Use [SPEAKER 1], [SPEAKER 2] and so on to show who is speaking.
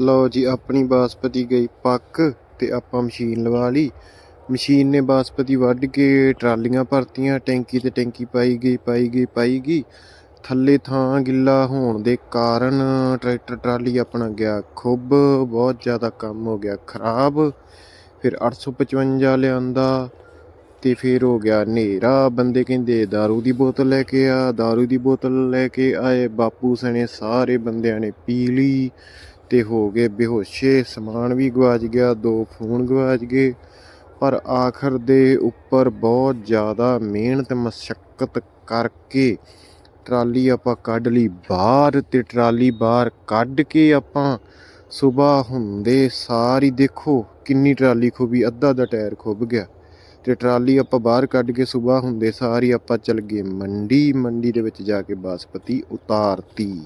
[SPEAKER 1] ਲਓ ਜੀ ਆਪਣੀ ਬਾਸਪਤੀ ਗਈ ਪੱਕ ਤੇ ਆਪਾਂ ਮਸ਼ੀਨ ਲਵਾ ਲਈ ਮਸ਼ੀਨ ਨੇ ਬਾਸਪਤੀ ਵੱਢ ਕੇ ਟਰਾਲੀਆਂ ਭਰਤੀਆਂ ਟੈਂਕੀ ਤੇ ਟੈਂਕੀ ਪਾਈ ਗਈ ਪਾਈ ਗਈ ਪਾਈ ਗਈ ਥੱਲੇ ਥਾਂ ਗਿੱਲਾ ਹੋਣ ਦੇ ਕਾਰਨ ਟਰੈਕਟਰ ਟਰਾਲੀ ਆਪਣਾ ਗਿਆ ਖੁੱਬ ਬਹੁਤ ਜ਼ਿਆਦਾ ਕੰਮ ਹੋ ਗਿਆ ਖਰਾਬ ਫਿਰ 855 ਲਿਆਂਦਾ ਤੇ ਫਿਰ ਹੋ ਗਿਆ ਹਨੇਰਾ ਬੰਦੇ ਕਹਿੰਦੇ दारू ਦੀ ਬੋਤਲ ਲੈ ਕੇ ਆ दारू ਦੀ ਬੋਤਲ ਲੈ ਕੇ ਆਏ ਬਾਪੂ ਸਣੇ ਸਾਰੇ ਬੰਦਿਆਂ ਨੇ ਪੀ ਲਈ ਤੇ ਹੋ ਗਏ ਬੇਹੋਸ਼ੇ। ਸਮਾਨ ਵੀ ਗਵਾਚ ਗਿਆ, ਦੋ ਫੋਨ ਗਵਾਚ ਗਏ। ਪਰ ਆਖਰ ਦੇ ਉੱਪਰ ਬਹੁਤ ਜ਼ਿਆਦਾ ਮਿਹਨਤ ਮਸ਼ੱਕਤ ਕਰਕੇ ਟਰਾਲੀ ਆਪਾਂ ਕੱਢ ਲਈ। ਬਾਹਰ ਤੇ ਟਰਾਲੀ ਬਾਹਰ ਕੱਢ ਕੇ ਆਪਾਂ ਸਵੇਰ ਹੁੰਦੇ ਸਾਰੀ ਦੇਖੋ ਕਿੰਨੀ ਟਰਾਲੀ ਖੁੱਬੀ, ਅੱਧਾ ਦਾ ਟਾਇਰ ਖੁੱਬ ਗਿਆ। ਤੇ ਟਰਾਲੀ ਆਪਾਂ ਬਾਹਰ ਕੱਢ ਕੇ ਸਵੇਰ ਹੁੰਦੇ ਸਾਰੀ ਆਪਾਂ ਚੱਲ ਗਏ ਮੰਡੀ ਮੰਡੀ ਦੇ ਵਿੱਚ ਜਾ ਕੇ ਬਾਸਪਤੀ ਉਤਾਰਤੀ।